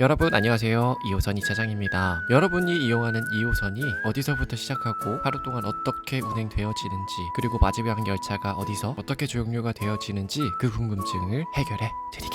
여러분 안녕하세요. 2호선 이 차장입니다. 여러분이 이용하는 2호선이 어디서부터 시작하고 하루 동안 어떻게 운행되어지는지 그리고 마지막 열차가 어디서 어떻게 종료가 되어지는지 그 궁금증을 해결해 드리겠습니다.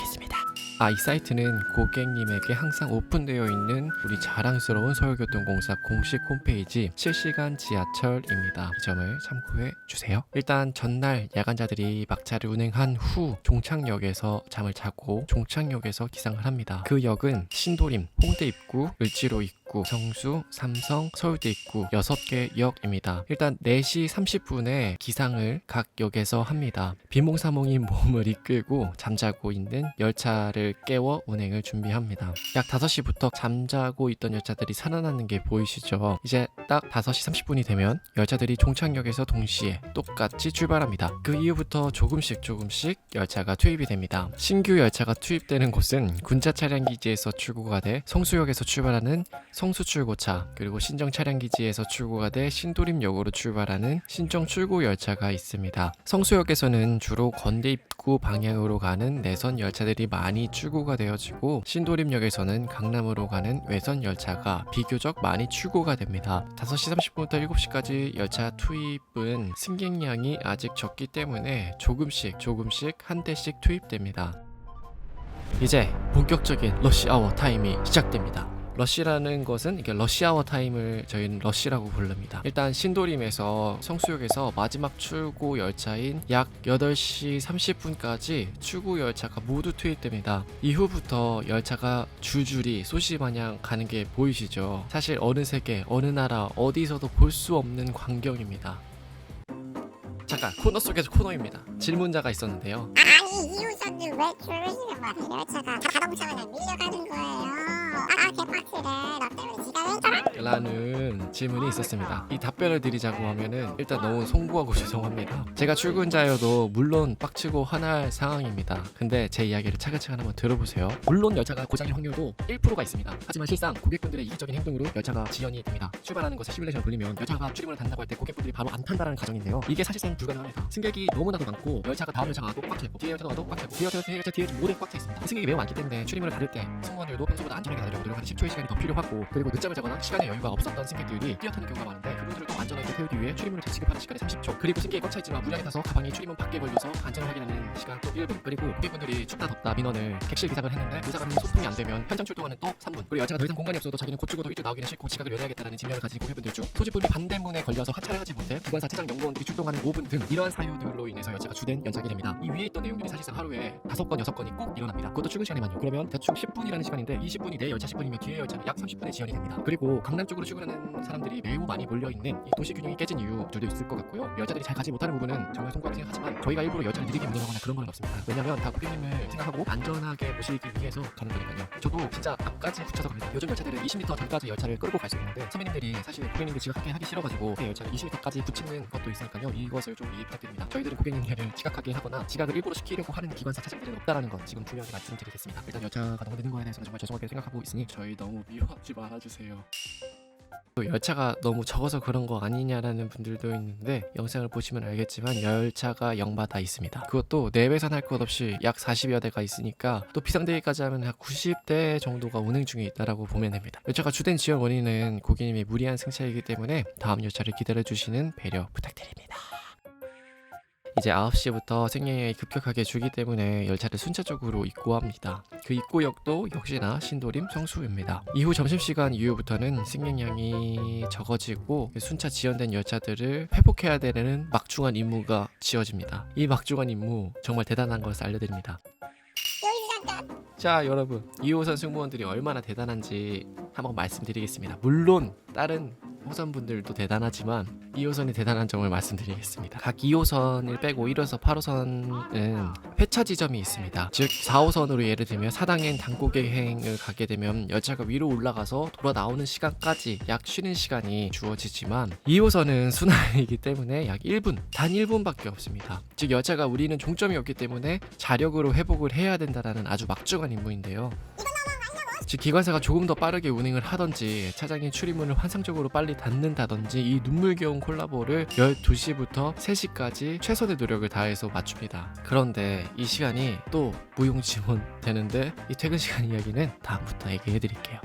아, 이 사이트는 고객님에게 항상 오픈되어 있는 우리 자랑스러운 서울교통공사 공식 홈페이지 실시간 지하철입니다. 이 점을 참고해 주세요. 일단 전날 야간자들이 막차를 운행한 후 종착역에서 잠을 자고 종착역에서 기상을 합니다. 그 역은 신도림, 홍대 입구, 을지로 입구, 성수, 삼성, 서울대 입구 6개 역입니다. 일단 4시 30분에 기상을 각 역에서 합니다. 비몽사몽인 몸을 이끌고 잠자고 있는 열차를 깨워 운행을 준비합니다. 약 5시부터 잠자고 있던 열차들이 살아나는 게 보이시죠? 이제 딱 5시 30분이 되면 열차들이 종착역에서 동시에 똑같이 출발합니다. 그 이후부터 조금씩 조금씩 열차가 투입이 됩니다. 신규 열차가 투입되는 곳은 군자 차량 기지에서 출고가 돼 성수역에서 출발하는 성수 출고차 그리고 신정 차량 기지에서 출고가 돼 신도림역으로 출발하는 신정 출고 열차가 있습니다. 성수역에서는 주로 건대 입구 방향으로 가는 내선 열차들이 많이 출고가 되어지고 신도림역에서는 강남으로 가는 외선 열차가 비교적 많이 출고가 됩니다. 5시 30분부터 7시까지 열차 투입은 승객량이 아직 적기 때문에 조금씩 조금씩 한 대씩 투입됩니다. 이제 본격적인 러시아워 타임이 시작됩니다. 러시라는 것은 이게 러시아워 타임을 저희는 러시라고 부릅니다. 일단 신도림에서 성수역에서 마지막 출고 열차인 약 8시 30분까지 출고 열차가 모두 투입됩니다. 이후부터 열차가 줄줄이 소시마냥 가는 게 보이시죠? 사실 어느 세계, 어느 나라, 어디서도 볼 수 없는 광경입니다. 잠깐 코너 속에서 코너입니다. 질문자가 있었는데요. 아니 이웃선들 왜 줄으시는 거예요? 열차가 다 자동차만 밀려가는 거예요. 아 개빡치 네. 너 때문에 지가 왜 저래? 라는 질문이 있었습니다. 이 답변을 드리자고 하면은 일단 너무 송구하고 죄송합니다. 제가 출근자여도 물론 빡치고 화날 상황입니다. 근데 제 이야기를 차근차근 한번 들어보세요. 물론 열차가 고장일 확률도 1%가 있습니다. 하지만 실상 고객분들의 이기적인 행동으로 열차가 지연이 됩니다. 출발하는 것에 시뮬레이션을 돌리면 열차가 출입문을 닫는다고 할 때 고객분들이 바로 안 탄다는 가정인데요. 이게 사실상 불가능합니다. 승객이 너무나도 많고 열차가 다음 열차가 와도 꽉 차있고 뒤에 열차가 와도 꽉 차있고 뒤에 열차 뒤에 열차 뒤에 모두 꽉차 있습니다. 승객이 매우 많기 때문에 출입문을 닫을 때 승무원들도 평소보다 안전하게 닫으려고 노력하는 10초의 시간이 더 필요하고 그리고 늦잠을 자거나 시간 의 여유가 없었던 승객들이 뛰어타는 경우가 많은데 그분들을 또 안전하게 태우기 위해 출입문을 재지급하는 시간이 30초. 그리고 승객이 꽉 차있지만 무량에 타서 가방이 출입문 밖에 걸려서 안전을 확인하는 시간 또 1분. 그리고 고객분들이 춥다 덥다 민원을 객실 기상을 했는데 그 사람이 소통이 안 되면 현장 출동하는 또 3분. 그리고 열차가 더 이상 공간이 없어도 자기는 곧 죽어도 일찍 나오기는 싫고 지각을 면해야겠다는 진면을 가진 고객분들 중 소지품이 반대문에 걸려서 하차를 하지 못해 기관사 차장 연구원들이 출동하는 5분 등 이러한 사유들로 인해서 열차가 주된 연착이 됩니다. 이 위에 있던 내용들이 사실상 하루에 5건 6건이 꼭 일어납니다. 그것도 출근 시간에만요. 그러면 대충 10분이라는 시간인데 20분이 내 열차 10분이면 뒤에 열차는 약 30분의 지연이 됩니다. 그리고 강남 쪽으로 출근하는 사람들이 매우 많이 몰려있는 이 도시 균형이 깨진 이유들도 있을 것 같고요. 열차들이 잘 가지 못하는 부분은 정말 송구하게 생각하지만 저희가 일부러 열차를 느리게 운행하거나 그런 건 없습니다. 왜냐면 다 고객님을 생각하고 안전하게 모시기 위해서 가는 거니까요. 저도 진짜 앞까지 붙여서 갑니다. 요즘 열차들은 20m 전까지 열차를 끌고 갈 수 있는데 선배님들이 사실 고객님들 지각하게 하기 싫어가지고 그 열차를 20m까지 붙이는 것도 있으니까요. 이것을 좀 이해 부탁드립니다. 저희들은 고객님들을 지각하게 하거나 지각을 일부러 시키려고 하는 기관사 차장들은 없다라는 건 지금 분명히 말씀드리겠습니다. 일단 열차가 너무 늦는 거에 대해서는 정말 죄송하게 생각하고 있으니 저희 너무 미워하지 말아주세요 또 열차가 너무 적어서 그런 거 아니냐라는 분들도 있는데 영상을 보시면 알겠지만 열차가 영마다 있습니다. 그것도 내외선 할 것 없이 약 40여 대가 있으니까 또 비상대기까지 하면 약 90대 정도가 운행 중에 있다라고 보면 됩니다. 열차가 주된 지연 원인은 고객님의 무리한 승차이기 때문에 다음 열차를 기다려 주시는 배려 부탁드립니다. 이제 9시부터 생명량이 급격하게 줄기 때문에 열차를 순차적으로 입고합니다. 그 입고역도 역시나 신도림 성수입니다. 이후 점심시간 이후부터는 승객량이 적어지고 순차 지연된 열차들을 회복해야 되는 막중한 임무가 지어집니다. 이 막중한 임무 정말 대단한 것을 알려드립니다. 자 여러분 2호선 승무원들이 얼마나 대단한지 한번 말씀드리겠습니다. 물론 다른 호선분들도 대단하지만 2호선이 대단한 점을 말씀드리겠습니다. 각 2호선을 빼고 1호선, 8호선은 회차 지점이 있습니다. 즉 4호선으로 예를 들면 사당행 단고개행을 가게 되면 열차가 위로 올라가서 돌아 나오는 시간까지 약 쉬는 시간이 주어지지만 2호선은 순환이기 때문에 약 1분, 단 1분밖에 없습니다. 즉 열차가 우리는 종점이 없기 때문에 자력으로 회복을 해야 된다라는 아주 막중한 임무인데요. 즉 기관사가 조금 더 빠르게 운행을 하던지 차장이 출입문을 환상적으로 빨리 닫는다든지 이 눈물겨운 콜라보를 12시부터 3시까지 최선의 노력을 다해서 맞춥니다. 그런데 이 시간이 또 무용지물 되는데 이 퇴근 시간 이야기는 다음부터 얘기해 드릴게요.